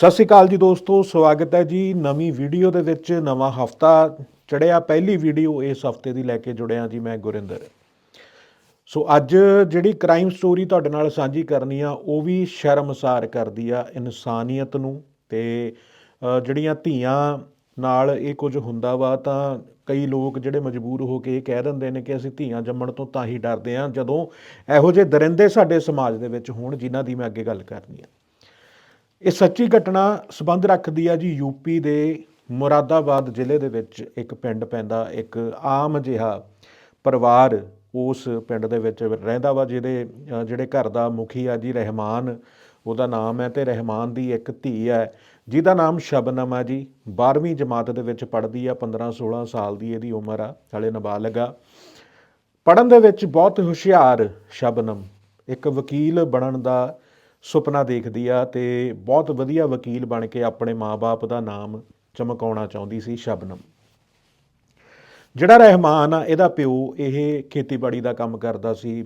ਸਤਿ ਸ਼੍ਰੀ ਅਕਾਲ ਜੀ ਦੋਸਤੋ, ਸਵਾਗਤ ਹੈ ਜੀ ਨਵੀਂ ਵੀਡੀਓ ਦੇ ਵਿੱਚ, ਨਵਾਂ ਹਫਤਾ ਚੜਿਆ, ਪਹਿਲੀ ਵੀਡੀਓ ਇਸ ਹਫ਼ਤੇ ਦੀ ਲੈ ਕੇ ਜੁੜਿਆ ਜੀ ਮੈਂ ਗੁਰਿੰਦਰ। ਸੋ ਅੱਜ ਜਿਹੜੀ ਕ੍ਰਾਈਮ ਸਟੋਰੀ ਤੁਹਾਡੇ ਨਾਲ ਸਾਂਝੀ ਕਰਨੀ ਆ, ਉਹ ਵੀ ਸ਼ਰਮਸਾਰ ਕਰਦੀ ਆ ਇਨਸਾਨੀਅਤ ਨੂੰ ਤੇ ਜਿਹੜੀਆਂ ਧੀਆਂ ਨਾਲ ਇਹ ਕੁਝ ਹੁੰਦਾ ਵਾ, ਤਾਂ ਕਈ ਲੋਕ ਜਿਹੜੇ ਮਜਬੂਰ ਹੋ ਕੇ ਇਹ ਕਹਿ ਦਿੰਦੇ ਨੇ ਕਿ ਅਸੀਂ ਧੀਆਂ ਜੰਮਣ ਤੋਂ ਤਾਂ ਹੀ ਡਰਦੇ ਆ, ਜਦੋਂ ਇਹੋ ਜਿਹੇ ਦਰਿੰਦੇ ਸਾਡੇ ਸਮਾਜ ਦੇ ਵਿੱਚ ਹੋਣ, ਜਿਨ੍ਹਾਂ ਦੀ ਮੈਂ ਅੱਗੇ ਗੱਲ ਕਰਨੀ ਆ। ਇਹ ਸੱਚੀ ਘਟਨਾ ਸਬੰਧ ਰੱਖਦੀ ਆ ਜੀ ਯੂਪੀ ਦੇ ਮੁਰਾਦਾਬਾਦ ਜ਼ਿਲ੍ਹੇ ਦੇ ਵਿੱਚ ਇੱਕ ਪਿੰਡ ਪੈਂਦਾ, ਇੱਕ ਆਮ ਜਿਹਾ ਪਰਿਵਾਰ ਉਸ ਪਿੰਡ ਦੇ ਵਿੱਚ ਰਹਿੰਦਾ ਵਾ ਜਿਹਦੇ ਜਿਹੜੇ ਘਰ ਦਾ ਮੁਖੀ ਆ ਜੀ ਰਹਿਮਾਨ, ਉਹਦਾ ਨਾਮ ਹੈ ਤੇ ਰਹਿਮਾਨ ਦੀ ਇੱਕ ਧੀ ਹੈ, ਜਿਹਦਾ ਨਾਮ ਸ਼ਬਨਮ ਆ ਜੀ। 12ਵੀਂ ਜਮਾਤ ਦੇ ਵਿੱਚ ਪੜ੍ਹਦੀ ਆ 15 16 ਸਾਲ ਦੀ ਇਹਦੀ ਉਮਰ ਆ ਹਲੇ ਨਾਬਾਲਗ ਆ। ਪੜਨ ਦੇ ਵਿੱਚ ਬਹੁਤ ਹੁਸ਼ਿਆਰ ਸ਼ਬਨਮ, ਇੱਕ ਵਕੀਲ ਬਣਨ ਦਾ ਸੁਪਨਾ ਦੇਖਦੀ ਆ ਤੇ ਬਹੁਤ ਵਧੀਆ ਵਕੀਲ ਬਣ ਕੇ ਆਪਣੇ ਮਾਪੇ ਦਾ ਨਾਮ ਚਮਕਾਉਣਾ ਚਾਹੁੰਦੀ ਸੀ ਸ਼ਬਨਮ। ਜਿਹੜਾ ਰਹਿਮਾਨ ਆ, ਇਹਦਾ ਪਿਓ ਇਹ ਖੇਤੀਬਾੜੀ ਦਾ ਕੰਮ ਕਰਦਾ ਸੀ।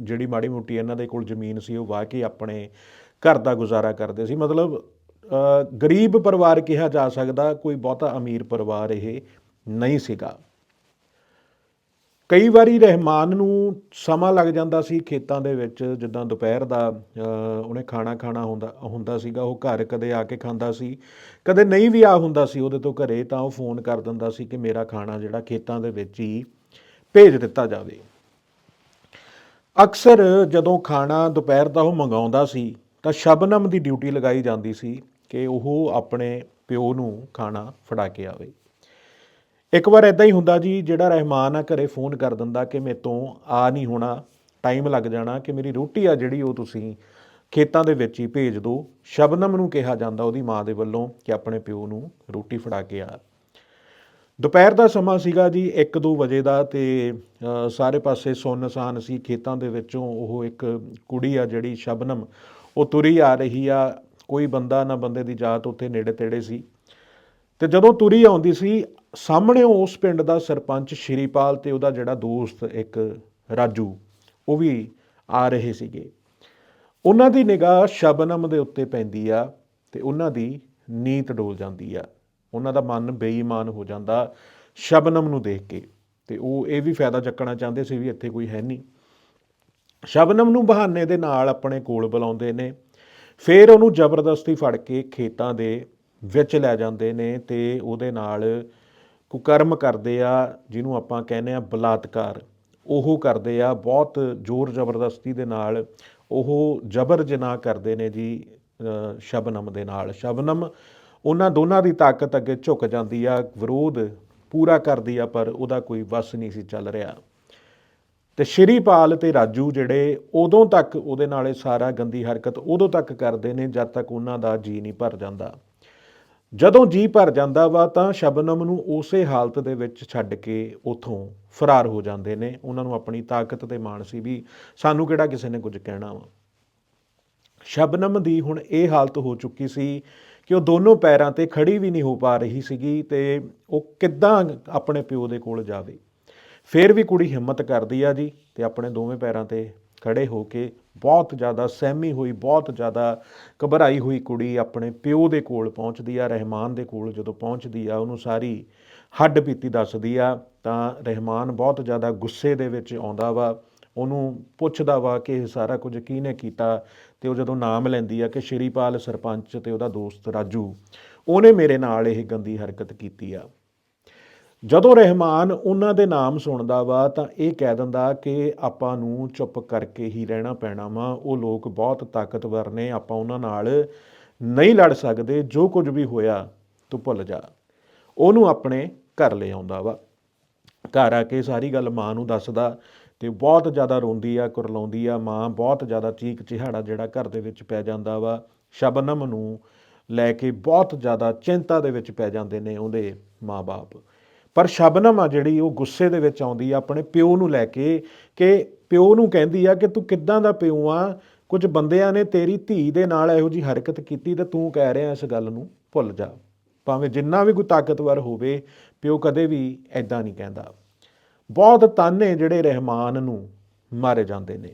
ਜਿਹੜੀ ਮਾੜੀ ਮੋਟੀ ਇਹਨਾਂ ਦੇ ਕੋਲ ਜ਼ਮੀਨ ਸੀ, ਉਹ ਵਾਹ ਕੇ ਆਪਣੇ ਘਰ ਦਾ ਗੁਜ਼ਾਰਾ ਕਰਦੇ ਸੀ। ਮਤਲਬ ਗਰੀਬ ਪਰਿਵਾਰ ਕਿਹਾ ਜਾ ਸਕਦਾ, ਕੋਈ ਬਹੁਤਾ ਅਮੀਰ ਪਰਿਵਾਰ ਇਹ ਨਹੀਂ ਸੀਗਾ। ਕਈ ਵਾਰੀ ਰਹਿਮਾਨ ਨੂੰ ਸਮਾਂ ਲੱਗ ਜਾਂਦਾ ਸੀ ਖੇਤਾਂ ਦੇ ਵਿੱਚ, ਜਿੱਦਾਂ ਦੁਪਹਿਰ ਦਾ ਉਹਨੇ ਖਾਣਾ ਖਾਣਾ ਹੁੰਦਾ ਹੁੰਦਾ ਸੀਗਾ, ਉਹ ਘਰ ਕਦੇ ਆ ਕੇ ਖਾਂਦਾ ਸੀ, ਕਦੇ ਨਹੀਂ ਵੀ ਆ ਹੁੰਦਾ ਸੀ ਉਹਦੇ ਤੋਂ ਘਰੇ ਤਾਂ ਉਹ ਫੋਨ ਕਰ ਦਿੰਦਾ ਸੀ ਕਿ ਮੇਰਾ ਖਾਣਾ ਜਿਹੜਾ ਖੇਤਾਂ ਦੇ ਵਿੱਚ ਹੀ ਭੇਜ ਦਿੱਤਾ ਜਾਵੇ। ਅਕਸਰ ਜਦੋਂ ਖਾਣਾ ਦੁਪਹਿਰ ਦਾ ਉਹ ਮੰਗਾਉਂਦਾ ਸੀ, ਤਾਂ ਸ਼ਬਨਮ ਦੀ ਡਿਊਟੀ ਲਗਾਈ ਜਾਂਦੀ ਸੀ ਕਿ ਉਹ ਆਪਣੇ ਪਿਓ ਨੂੰ ਖਾਣਾ ਫੜਾ ਕੇ ਆਵੇ। ਇੱਕ ਵਾਰ ਇਦਾਂ ਹੀ ਹੁੰਦਾ ਜੀ, ਜਿਹੜਾ ਰਹਿਮਾਨ ਆ ਘਰੇ ਫੋਨ ਕਰ ਦਿੰਦਾ ਕਿ ਮੇਰੇ ਤੋਂ ਆ ਨਹੀਂ ਹੋਣਾ ਟਾਈਮ ਲੱਗ ਜਾਣਾ ਕਿ ਮੇਰੀ ਰੋਟੀ ਆ ਜਿਹੜੀ ਉਹ ਤੁਸੀਂ ਖੇਤਾਂ ਦੇ ਵਿੱਚ ਹੀ ਭੇਜ ਦਿਓ। ਸ਼ਬਨਮ ਨੂੰ ਕਿਹਾ ਜਾਂਦਾ ਉਹਦੀ ਮਾਂ ਦੇ ਵੱਲੋਂ ਕਿ ਆਪਣੇ ਪਿਓ ਨੂੰ ਰੋਟੀ ਫੜਾ ਕੇ ਆ। ਦੁਪਹਿਰ ਦਾ ਸਮਾਂ ਸੀਗਾ ਜੀ 1-2 ਵਜੇ ਦਾ ਤੇ ਸਾਰੇ ਪਾਸੇ ਸੁੰਨਸਾਨ ਸੀ। ਖੇਤਾਂ ਦੇ ਵਿੱਚੋਂ ਉਹ ਇੱਕ ਕੁੜੀ ਆ ਜਿਹੜੀ ਸ਼ਬਨਮ, ਉਹ ਤੁਰੀ ਆ ਰਹੀ ਆ। ਕੋਈ ਬੰਦਾ ਨਾ ਬੰਦੇ ਦੀ ਜਾਤ ਉੱਥੇ ਨੇੜੇ ਤੇੜੇ ਸੀ। ਤੇ ਜਦੋਂ ਤੁਰੀ ਆਉਂਦੀ ਸੀ ਸਾਹਮਣੇ ਉਸ ਪਿੰਡ ਦਾ ਸਰਪੰਚ ਸ਼੍ਰੀਪਾਲ ਤੇ ਉਹਦਾ ਜਿਹੜਾ ਦੋਸਤ ਇੱਕ ਰਾਜੂ, ਉਹ ਵੀ ਆ ਰਹੇ ਸੀਗੇ। ਉਹਨਾਂ ਦੀ ਨਿਗਾਹ ਸ਼ਬਨਮ ਦੇ ਉੱਤੇ ਪੈਂਦੀ ਆ ਤੇ ਉਹਨਾਂ ਦੀ ਨੀਤ ਡੋਲ ਜਾਂਦੀ ਆ। ਉਹਨਾਂ ਦਾ ਮਨ ਬੇਈਮਾਨ ਹੋ ਜਾਂਦਾ ਸ਼ਬਨਮ ਨੂੰ ਦੇਖ ਕੇ ਤੇ ਉਹ ਇਹ ਵੀ ਫਾਇਦਾ ਚੱਕਣਾ ਚਾਹੁੰਦੇ ਸੀ ਵੀ ਇੱਥੇ ਕੋਈ ਹੈ ਨਹੀਂ। ਸ਼ਬਨਮ ਨੂੰ ਬਹਾਨੇ ਦੇ ਨਾਲ ਆਪਣੇ ਕੋਲ ਬੁਲਾਉਂਦੇ ਨੇ, ਫਿਰ ਉਹਨੂੰ ਜ਼ਬਰਦਸਤੀ ਫੜ ਕੇ ਖੇਤਾਂ ਦੇ ਵਿੱਚ ਲੈ ਜਾਂਦੇ ਨੇ ਤੇ ਉਹਦੇ ਨਾਲ ਕੁਕਰਮ ਕਰਦੇ ਆ, ਜਿਹਨੂੰ ਆਪਾਂ ਕਹਿੰਦੇ ਆ ਬਲਾਤਕਾਰ। ਉਹ ਕਰਦੇ ਆ, ਬਹੁਤ ਜ਼ੋਰ ਜ਼ਬਰਦਸਤੀ ਦੇ ਨਾਲ, ਉਹ ਜ਼ਬਰ ਜਨਾਹ ਕਰਦੇ ਨੇ ਜੀ ਸ਼ਬਨਮ ਦੇ ਨਾਲ। ਸ਼ਬਨਮ ਉਹਨਾਂ ਦੋਨਾਂ ਦੀ ਤਾਕਤ ਅੱਗੇ ਝੁਕ ਜਾਂਦੀ ਆ, ਵਿਰੋਧ ਪੂਰਾ ਕਰਦੀ ਆ, ਪਰ ਉਹਦਾ ਕੋਈ ਵਸ ਨਹੀਂ ਸੀ ਚੱਲ ਰਿਹਾ। ਤੇ ਸ਼੍ਰੀਪਾਲ ਤੇ ਰਾਜੂ ਜਿਹੜੇ, ਉਦੋਂ ਤੱਕ ਉਹਦੇ ਨਾਲ ਇਹ ਸਾਰਾ ਗੰਦੀ ਹਰਕਤ ਉਦੋਂ ਤੱਕ ਕਰਦੇ ਨੇ, ਜਦ ਤੱਕ ਉਹਨਾਂ ਦਾ ਜੀ ਨਹੀਂ ਭਰ ਜਾਂਦਾ। ਜਦੋਂ ਜੀ ਭਰ ਜਾਂਦਾ ਵਾ ਤਾਂ ਸ਼ਬਨਮ ਨੂੰ ਉਸੇ ਹਾਲਤ ਦੇ ਵਿੱਚ ਛੱਡ ਕੇ ਉਥੋਂ ਫਰਾਰ ਹੋ ਜਾਂਦੇ ਨੇ। ਉਹਨਾਂ ਨੂੰ ਆਪਣੀ ਤਾਕਤ ਤੇ ਮਾਣ ਸੀ ਵੀ ਸਾਨੂੰ ਕਿਹੜਾ ਕਿਸੇ ਨੇ ਕੁਝ ਕਹਿਣਾ ਵਾ। ਸ਼ਬਨਮ ਦੀ ਹੁਣ ਇਹ ਹਾਲਤ ਹੋ ਚੁੱਕੀ ਸੀ ਕਿ ਉਹ ਦੋਨੋਂ ਪੈਰਾਂ ਤੇ ਖੜੀ ਵੀ ਨਹੀਂ ਹੋ ਪਾ ਰਹੀ ਸੀਗੀ ਤੇ ਉਹ ਕਿੱਦਾਂ ਆਪਣੇ ਪਿਓ ਦੇ ਕੋਲ ਜਾਵੇ। ਫਿਰ ਵੀ ਕੁੜੀ ਹਿੰਮਤ ਕਰਦੀ ਆ ਜੀ ਤੇ ਆਪਣੇ ਦੋਵੇਂ ਪੈਰਾਂ ਤੇ ਖੜੇ ਹੋ ਕੇ ਬਹੁਤ ਜ਼ਿਆਦਾ ਸਹਿਮੀ ਹੋਈ, ਬਹੁਤ ਜ਼ਿਆਦਾ ਘਬਰਾਈ ਹੋਈ ਕੁੜੀ ਆਪਣੇ ਪਿਓ ਦੇ ਕੋਲ ਪਹੁੰਚਦੀ ਆ, ਰਹਿਮਾਨ ਦੇ ਕੋਲ ਜਦੋਂ ਪਹੁੰਚਦੀ ਆ, ਉਹਨੂੰ ਸਾਰੀ ਹੱਡ ਪੀਤੀ ਦੱਸਦੀ ਆ, ਤਾਂ ਰਹਿਮਾਨ ਬਹੁਤ ਜ਼ਿਆਦਾ ਗੁੱਸੇ ਦੇ ਵਿੱਚ ਆਉਂਦਾ ਵਾ, ਉਹਨੂੰ ਪੁੱਛਦਾ ਵਾ ਕਿ ਇਹ ਸਾਰਾ ਕੁਝ ਕਿਹਨੇ ਕੀਤਾ ਤੇ ਉਹ ਜਦੋਂ ਨਾਮ ਲੈਂਦੀ ਆ ਕਿ ਸ਼੍ਰੀਪਾਲ ਸਰਪੰਚ ਤੇ ਉਹਦਾ ਦੋਸਤ ਰਾਜੂ, ਉਹਨੇ ਮੇਰੇ ਨਾਲ ਇਹ ਗੰਦੀ ਹਰਕਤ ਕੀਤੀ ਆ। ਜਦੋਂ ਰਹਿਮਾਨ ਉਹਨਾਂ ਦੇ ਨਾਮ ਸੁਣਦਾ ਵਾ ਤਾਂ ਇਹ ਕਹਿ ਦਿੰਦਾ ਕਿ ਆਪਾਂ ਨੂੰ ਚੁੱਪ ਕਰਕੇ ਹੀ ਰਹਿਣਾ ਪੈਣਾ ਵਾ। ਉਹ ਲੋਕ ਬਹੁਤ ਤਾਕਤਵਰ ਨੇ, ਆਪਾਂ ਉਹਨਾਂ ਨਾਲ ਨਹੀਂ ਲੜ ਸਕਦੇ, ਜੋ ਕੁਝ ਵੀ ਹੋਇਆ ਤੂੰ ਭੁੱਲ ਜਾ। ਉਹਨੂੰ ਆਪਣੇ ਘਰ ਲੈ ਆਉਂਦਾ ਵਾ। ਘਰ ਆ ਕੇ ਸਾਰੀ ਗੱਲ ਮਾਂ ਨੂੰ ਦੱਸਦਾ ਤੇ ਬਹੁਤ ਜ਼ਿਆਦਾ ਰੋਂਦੀ ਆ, ਕੁਰਲਾਉਂਦੀ ਆ। ਮਾਂ ਬਹੁਤ ਜ਼ਿਆਦਾ ਚੀਕ ਚਿਹਾੜਾ ਜਿਹੜਾ ਘਰ ਦੇ ਵਿੱਚ ਪੈ ਜਾਂਦਾ ਵਾ, ਸ਼ਬਨਮ ਨੂੰ ਲੈ ਕੇ ਬਹੁਤ ਜ਼ਿਆਦਾ ਚਿੰਤਾ ਦੇ ਵਿੱਚ ਪੈ ਜਾਂਦੇ ਨੇ ਉਹਦੇ ਮਾਪੇ ਪਰ ਸ਼ਬਨਮ ਆ ਜਿਹੜੀ ਉਹ ਗੁੱਸੇ ਦੇ ਵਿੱਚ ਆਉਂਦੀ ਆ ਆਪਣੇ ਪਿਓ ਨੂੰ ਲੈ ਕੇ ਕਿ ਪਿਓ ਨੂੰ ਕਹਿੰਦੀ ਆ ਕਿ ਤੂੰ ਕਿੱਦਾਂ ਦਾ ਪਿਓ ਆ? ਕੁਝ ਬੰਦਿਆਂ ਨੇ ਤੇਰੀ ਧੀ ਦੇ ਨਾਲ ਇਹੋ ਜੀ ਹਰਕਤ ਕੀਤੀ ਤੇ ਤੂੰ ਕਹਿ ਰਿਹਾ ਇਸ ਗੱਲ ਨੂੰ, ਭੁੱਲ ਜਾ। ਭਾਵੇਂ ਜਿੰਨਾ ਵੀ ਕੋਈ ਤਾਕਤਵਰ ਹੋਵੇ, ਪਿਓ ਕਦੇ ਵੀ ਐਦਾਂ ਨਹੀਂ ਕਹਿੰਦਾ। ਬਹੁਤ ਤਾਨੇ ਜਿਹੜੇ ਰਹਿਮਾਨ ਨੂੰ ਮਾਰੇ ਜਾਂਦੇ ਨੇ।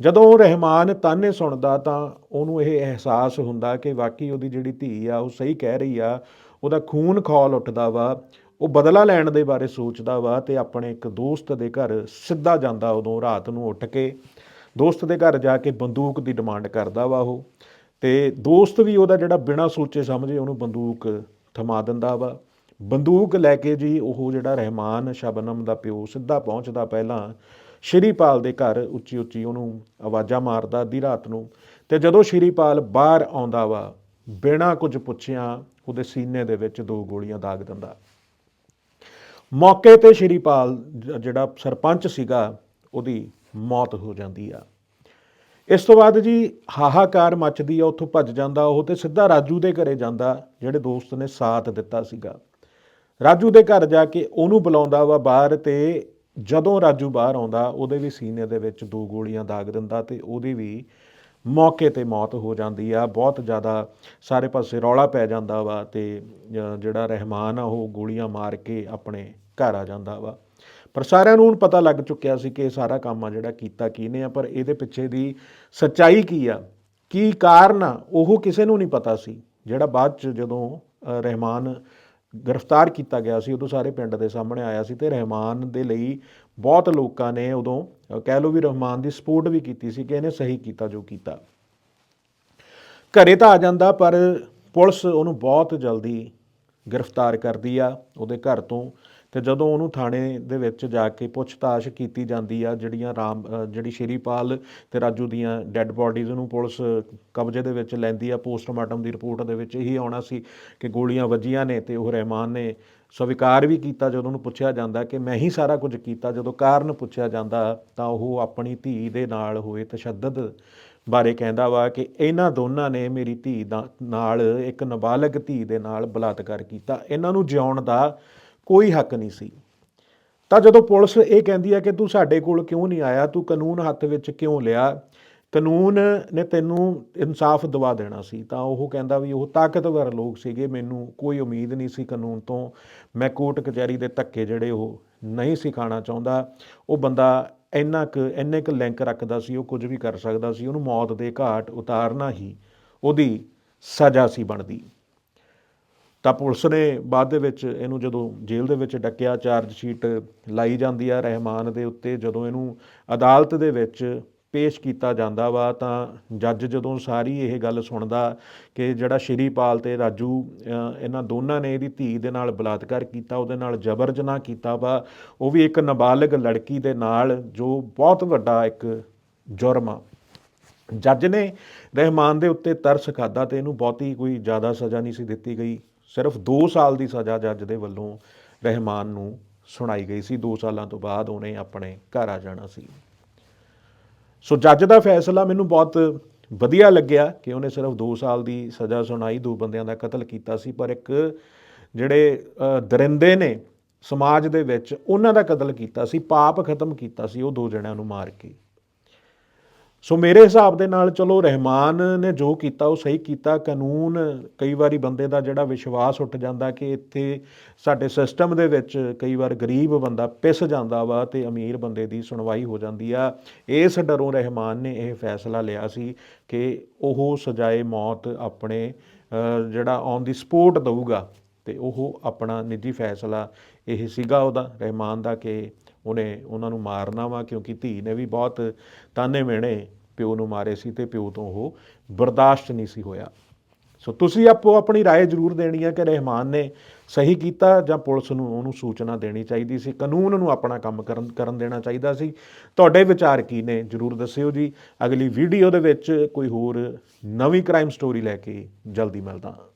ਜਦੋਂ ਉਹ ਰਹਿਮਾਨ ਤਾਨੇ ਸੁਣਦਾ ਤਾਂ ਉਹਨੂੰ ਇਹ ਅਹਿਸਾਸ ਹੁੰਦਾ ਕਿ ਵਾਕਈ ਉਹਦੀ ਜਿਹੜੀ ਧੀ ਆ, ਉਹ ਸਹੀ ਕਹਿ ਰਹੀ ਆ, ਉਹਦਾ ਖੂਨ ਖੌਲ ਉੱਠਦਾ ਵਾ। ਉਹ ਬਦਲਾ ਲੈਣ ਦੇ ਬਾਰੇ ਸੋਚਦਾ ਵਾ ਤੇ ਆਪਣੇ ਇੱਕ ਦੋਸਤ ਦੇ ਘਰ ਸਿੱਧਾ ਜਾਂਦਾ ਉਦੋਂ ਰਾਤ ਨੂੰ ਉੱਠ ਕੇ। ਦੋਸਤ ਦੇ ਘਰ ਜਾ ਕੇ ਬੰਦੂਕ ਦੀ ਡਿਮਾਂਡ ਕਰਦਾ ਵਾ ਉਹ ਤੇ ਦੋਸਤ ਵੀ ਉਹਦਾ ਜਿਹੜਾ ਬਿਨਾਂ ਸੋਚੇ ਸਮਝੇ ਉਹਨੂੰ ਬੰਦੂਕ ਥਮਾ ਦਿੰਦਾ ਵਾ। ਬੰਦੂਕ ਲੈ ਕੇ ਜੀ ਉਹ ਜਿਹੜਾ ਰਹਿਮਾਨ ਸ਼ਬਨਮ ਦਾ ਪਿਓ ਸਿੱਧਾ ਪਹੁੰਚਦਾ ਪਹਿਲਾਂ ਸ਼੍ਰੀਪਾਲ ਦੇ ਘਰ ਉੱਚੀ ਉੱਚੀ ਉਹਨੂੰ ਆਵਾਜ਼ਾਂ ਮਾਰਦਾ ਅੱਧੀ ਰਾਤ ਨੂੰ ਤੇ ਜਦੋਂ ਸ਼੍ਰੀਪਾਲ ਬਾਹਰ ਆਉਂਦਾ ਵਾ ਬਿਨਾਂ ਕੁਝ ਪੁੱਛਿਆ ਉਹਦੇ ਸੀਨੇ ਦੇ ਵਿੱਚ ਦੋ ਗੋਲੀਆਂ ਦਾਗ ਦਿੰਦਾ। ਮੌਕੇ ਤੇ ਸ਼੍ਰੀਪਾਲ ਜਿਹੜਾ ਸਰਪੰਚ ਸੀਗਾ, ਉਹਦੀ ਮੌਤ ਹੋ ਜਾਂਦੀ ਆ। ਇਸ ਤੋਂ ਬਾਅਦ ਜੀ ਹਾਹਾਕਾਰ ਮੱਚਦੀ ਆ, ਉੱਥੋਂ ਭੱਜ ਜਾਂਦਾ ਉਹ ਤੇ ਸਿੱਧਾ ਰਾਜੂ ਦੇ ਘਰੇ ਜਾਂਦਾ, ਜਿਹੜੇ ਦੋਸਤ ਨੇ ਸਾਥ ਦਿੱਤਾ ਸੀਗਾ। ਰਾਜੂ ਦੇ ਘਰ ਜਾ ਕੇ ਉਹਨੂੰ ਬੁਲਾਉਂਦਾ ਵਾ ਬਾਹਰ ਤੇ ਜਦੋਂ ਰਾਜੂ ਬਾਹਰ ਆਉਂਦਾ, ਉਹਦੇ ਵੀ ਸੀਨੇ ਦੇ ਵਿੱਚ ਦੋ ਗੋਲੀਆਂ ਦਾਗ ਦਿੰਦਾ ਤੇ ਉਹਦੀ ਵੀ ਮੌਕੇ ਤੇ ਮੌਤ ਹੋ ਜਾਂਦੀ ਆ। ਬਹੁਤ ਜ਼ਿਆਦਾ ਸਾਰੇ ਪਾਸੇ ਰੌਲਾ ਪੈ ਜਾਂਦਾ ਵਾ ਤੇ ਜਿਹੜਾ ਰਹਿਮਾਨ ਆ, ਉਹ ਗੋਲੀਆਂ ਮਾਰ ਕੇ ਆਪਣੇ ਘਰ ਆ ਜਾਂਦਾ ਵਾ। ਪਰ ਸਾਰਿਆਂ ਨੂੰ ਹੁਣ ਪਤਾ ਲੱਗ ਚੁੱਕਿਆ ਸੀ ਕਿ ਇਹ ਸਾਰਾ ਕੰਮ ਆ ਜਿਹੜਾ ਕੀਤਾ ਕਿਹਨੇ ਆ, ਪਰ ਇਹਦੇ ਪਿੱਛੇ ਦੀ ਸੱਚਾਈ ਕੀ ਆ? ਕੀ ਕਾਰਨ ਆ? ਉਹ ਕਿਸੇ ਨੂੰ ਨਹੀਂ ਪਤਾ ਸੀ। ਜਿਹੜਾ ਬਾਅਦ ਚ ਜਦੋਂ ਰਹਿਮਾਨ ਗ੍ਰਿਫਤਾਰ ਕੀਤਾ ਗਿਆ ਸੀ, ਉਦੋਂ ਸਾਰੇ ਪਿੰਡ ਦੇ ਸਾਹਮਣੇ ਆਇਆ ਸੀ ਤੇ ਰਹਿਮਾਨ ਦੇ ਲਈ ਬਹੁਤ ਲੋਕਾਂ ਨੇ ਉਦੋਂ ਕਹਿ ਲਓ ਵੀ ਰਹਿਮਾਨ ਦੀ ਸਪੋਰਟ ਵੀ ਕੀਤੀ ਸੀ ਕਿ ਇਹਨੇ ਸਹੀ ਕੀਤਾ ਜੋ ਕੀਤਾ। ਘਰੇ ਤਾਂ ਆ ਜਾਂਦਾ, ਪਰ ਪੁਲਿਸ ਉਹਨੂੰ ਬਹੁਤ ਜਲਦੀ ਗ੍ਰਿਫਤਾਰ ਕਰਦੀ ਆ। ਉਹਦੇ ਘਰ ਤੋਂ ਤੇ ਜਦੋਂ ਉਹਨੂੰ ਥਾਣੇ ਦੇ ਵਿੱਚ ਜਾ ਕੇ ਪੁੱਛਤਾਛ ਕੀਤੀ ਜਾਂਦੀ ਆ, ਜਿਹੜੀਆਂ ਰਾਮ ਜਿਹੜੀ ਸ਼੍ਰੀਪਾਲ ਤੇ ਰਾਜੂ ਦੀਆਂ ਡੈੱਡ ਬਾਡੀਜ਼ ਨੂੰ ਪੁਲਿਸ ਕਬਜ਼ੇ ਦੇ ਵਿੱਚ ਲੈਂਦੀ ਆ, ਪੋਸਟਮਾਰਟਮ ਦੀ ਰਿਪੋਰਟ ਦੇ ਵਿੱਚ ਇਹੀ ਆਉਣਾ ਸੀ ਕਿ ਗੋਲੀਆਂ ਵੱਜੀਆਂ ਨੇ ਤੇ ਉਹ ਰਹਿਮਾਨ ਨੇ ਸਵੀਕਾਰ ਵੀ ਕੀਤਾ ਜਦੋਂ ਉਹਨੂੰ ਪੁੱਛਿਆ ਜਾਂਦਾ ਕਿ ਮੈਂ ਹੀ ਸਾਰਾ ਕੁਝ ਕੀਤਾ, ਜਦੋਂ ਕਾਰਨ ਪੁੱਛਿਆ ਜਾਂਦਾ ਤਾਂ ਉਹ ਆਪਣੀ ਧੀ ਦੇ ਨਾਲ ਹੋਏ ਤਸ਼ੱਦਦ ਬਾਰੇ ਕਹਿੰਦਾ ਵਾ ਕਿ ਇਹਨਾਂ ਦੋਨਾਂ ਨੇ ਮੇਰੀ ਧੀ ਦਾ ਨਾਲ, ਇੱਕ ਨਾਬਾਲਗ ਧੀ ਦੇ ਨਾਲ ਬਲਾਤਕਾਰ ਕੀਤਾ। ਇਹਨਾਂ ਨੂੰ ਜਿਉਣ ਦਾ ਕੋਈ ਹੱਕ ਨਹੀਂ ਸੀ। ਤਾਂ ਜਦੋਂ ਪੁਲਿਸ ਇਹ ਕਹਿੰਦੀ ਹੈ ਕਿ ਤੂੰ ਸਾਡੇ ਕੋਲ ਕਿਉਂ ਨਹੀਂ ਆਇਆ? ਤੂੰ ਕਾਨੂੰਨ ਹੱਥ ਵਿੱਚ ਕਿਉਂ ਲਿਆ? ਕਾਨੂੰਨ ਨੇ ਤੈਨੂੰ ਇਨਸਾਫ ਦਵਾ ਦੇਣਾ ਸੀ। ਤਾਂ ਉਹ ਕਹਿੰਦਾ ਵੀ ਉਹ ਤਾਕਤਵਰ ਲੋਕ ਸੀਗੇ। ਮੈਨੂੰ ਕੋਈ ਉਮੀਦ ਨਹੀਂ ਸੀ ਕਾਨੂੰਨ ਤੋਂ। ਮੈਂ ਕੋਰਟ ਕਚਹਿਰੀ ਦੇ ਧੱਕੇ ਜਿਹੜੇ ਉਹ ਨਹੀਂ ਸੀ ਚਾਹੁੰਦਾ। ਉਹ ਬੰਦਾ ਇੰਨਾ ਕੁ, ਇੰਨੇ ਕੁ ਲਿੰਕ ਰੱਖਦਾ ਸੀ, ਉਹ ਕੁਝ ਵੀ ਕਰ ਸਕਦਾ ਸੀ। ਉਹਨੂੰ ਮੌਤ ਦੇ ਘਾਟ ਉਤਾਰਨਾ ਹੀ ਉਹਦੀ ਸਜ਼ਾ ਸੀ ਬਣਦੀ। ਤਾਂ ਪੁਲਿਸ ਨੇ ਬਾਅਦ ਦੇ ਵਿੱਚ ਇਹਨੂੰ ਜਦੋਂ ਜੇਲ੍ਹ ਦੇ ਵਿੱਚ ਡੱਕਿਆ ਚਾਰਜ ਸ਼ੀਟ ਲਾਈ ਜਾਂਦੀ ਆ ਰਹਿਮਾਨ ਦੇ ਉੱਤੇ, ਜਦੋਂ ਇਹਨੂੰ ਅਦਾਲਤ ਦੇ ਵਿੱਚ ਪੇਸ਼ ਕੀਤਾ ਜਾਂਦਾ ਵਾ, ਤਾਂ ਜੱਜ ਜਦੋਂ ਸਾਰੀ ਇਹ ਗੱਲ ਸੁਣਦਾ ਕਿ ਜਿਹੜਾ ਸ਼੍ਰੀਪਾਲ ਤੇ ਰਾਜੂ ਇਹਨਾਂ ਦੋਨਾਂ ਨੇ ਇਹਦੀ ਧੀ ਦੇ ਨਾਲ ਬਲਾਤਕਾਰ ਕੀਤਾ, ਉਹਦੇ ਨਾਲ ਜਬਰ ਜਨਾਹ ਕੀਤਾ ਵਾ, ਉਹ ਵੀ ਇੱਕ ਨਾਬਾਲਗ ਲੜਕੀ ਦੇ ਨਾਲ, ਜੋ ਬਹੁਤ ਵੱਡਾ ਇੱਕ ਜੁਰਮ ਆ। ਜੱਜ ਨੇ ਰਹਿਮਾਨ ਦੇ ਉੱਤੇ ਤਰਸ ਖਾਦਾ ਤੇ ਇਹਨੂੰ ਬਹੁਤੀ ਕੋਈ ਜ਼ਿਆਦਾ ਸਜ਼ਾ ਨਹੀਂ ਸੀ ਦਿੱਤੀ ਗਈ। ਸਿਰਫ 2 ਸਾਲ ਦੀ ਸਜ਼ਾ ਜੱਜ ਦੇ ਵੱਲੋਂ ਰਹਿਮਾਨ ਨੂੰ ਸੁਣਾਈ ਗਈ ਸੀ। 2 ਸਾਲਾਂ ਤੋਂ ਬਾਅਦ ਉਹਨੇ ਆਪਣੇ ਘਰ ਆ ਜਾਣਾ ਸੀ। ਸੋ ਜੱਜ ਦਾ ਫੈਸਲਾ ਮੈਨੂੰ ਬਹੁਤ ਵਧੀਆ ਲੱਗਿਆ ਕਿ ਉਹਨੇ ਸਿਰਫ 2 ਸਾਲ ਦੀ ਸਜ਼ਾ ਸੁਣਾਈ, ਦੋ ਬੰਦਿਆਂ ਦਾ ਕਤਲ ਕੀਤਾ ਸੀ। ਪਰ ਇੱਕ ਜਿਹੜੇ ਦਰਿੰਦੇ ਨੇ ਸਮਾਜ ਦੇ ਵਿੱਚ ਉਹਨਾਂ ਦਾ ਕਤਲ ਕੀਤਾ ਸੀ, ਪਾਪ ਖਤਮ ਕੀਤਾ ਸੀ, ਉਹ ਦੋ ਜਣਿਆਂ ਨੂੰ ਮਾਰ ਕੇ। ਸੋ ਮੇਰੇ ਹਿਸਾਬ ਦੇ ਨਾਲ ਚਲੋ ਰਹਿਮਾਨ ਨੇ ਜੋ ਕੀਤਾ, ਉਹ ਸਹੀ ਕੀਤਾ। ਕਾਨੂੰਨ ਕਈ ਵਾਰੀ ਬੰਦੇ ਦਾ ਜਿਹੜਾ ਵਿਸ਼ਵਾਸ ਉੱਠ ਜਾਂਦਾ ਕਿ ਇੱਥੇ ਸਾਡੇ ਸਿਸਟਮ ਦੇ ਵਿੱਚ ਕਈ ਵਾਰ ਗਰੀਬ ਬੰਦਾ ਪਿਸ ਜਾਂਦਾ ਵਾ ਤੇ ਅਮੀਰ ਬੰਦੇ ਦੀ ਸੁਣਵਾਈ ਹੋ ਜਾਂਦੀ ਆ। ਇਸ ਡਰੋਂ ਰਹਿਮਾਨ ਨੇ ਇਹ ਫੈਸਲਾ ਲਿਆ ਸੀ ਕਿ ਉਹ ਸਜ਼ਾਏ ਮੌਤ ਆਪਣੇ ਜਿਹੜਾ ਔਨ ਦੀ ਸਪੋਰਟ ਦਊਗਾ ਤੇ ਉਹ ਆਪਣਾ ਨਿੱਜੀ ਫੈਸਲਾ ਇਹ ਸੀਗਾ ਉਹਦਾ, ਰਹਿਮਾਨ ਦਾ ਕਿ ਉਹਨੇ ਉਹਨਾਂ ਨੂੰ ਮਾਰਨਾ ਵਾ ਕਿਉਂਕਿ ਧੀ ਨੇ ਵੀ ਬਹੁਤ ਤਾਨੇ ਮਿਹਣੇ ਪਿਓ ਨੂੰ ਮਾਰੇ ਸੀ ਤੇ ਪਿਓ ਤੋਂ ਉਹ ਬਰਦਾਸ਼ਤ ਨਹੀਂ ਸੀ ਹੋਇਆ ਸੋ ਤੁਸੀਂ ਆਪੋ ਆਪਣੀ رائے ਜ਼ਰੂਰ ਦੇਣੀ ਹੈ ਕਿ ਰਹਿਮਾਨ ਨੇ ਸਹੀ ਕੀਤਾ ਜਾਂ ਪੁਲਿਸ ਨੂੰ ਉਹਨੂੰ ਸੂਚਨਾ ਦੇਣੀ ਚਾਹੀਦੀ ਸੀ ਕਾਨੂੰਨ ਨੂੰ ਆਪਣਾ ਕੰਮ ਕਰਨ ਕਰਨ ਦੇਣਾ ਚਾਹੀਦਾ ਸੀ ਤੁਹਾਡੇ ਵਿਚਾਰ ਕੀ ਨੇ ਜ਼ਰੂਰ ਦੱਸਿਓ ਜੀ ਅਗਲੀ ਵੀਡੀਓ ਦੇ ਵਿੱਚ ਕੋਈ ਹੋਰ ਨਵੀਂ ਕ੍ਰਾਈਮ ਸਟੋਰੀ ਲੈ ਕੇ ਜਲਦੀ ਮਿਲਦਾ ਹਾਂ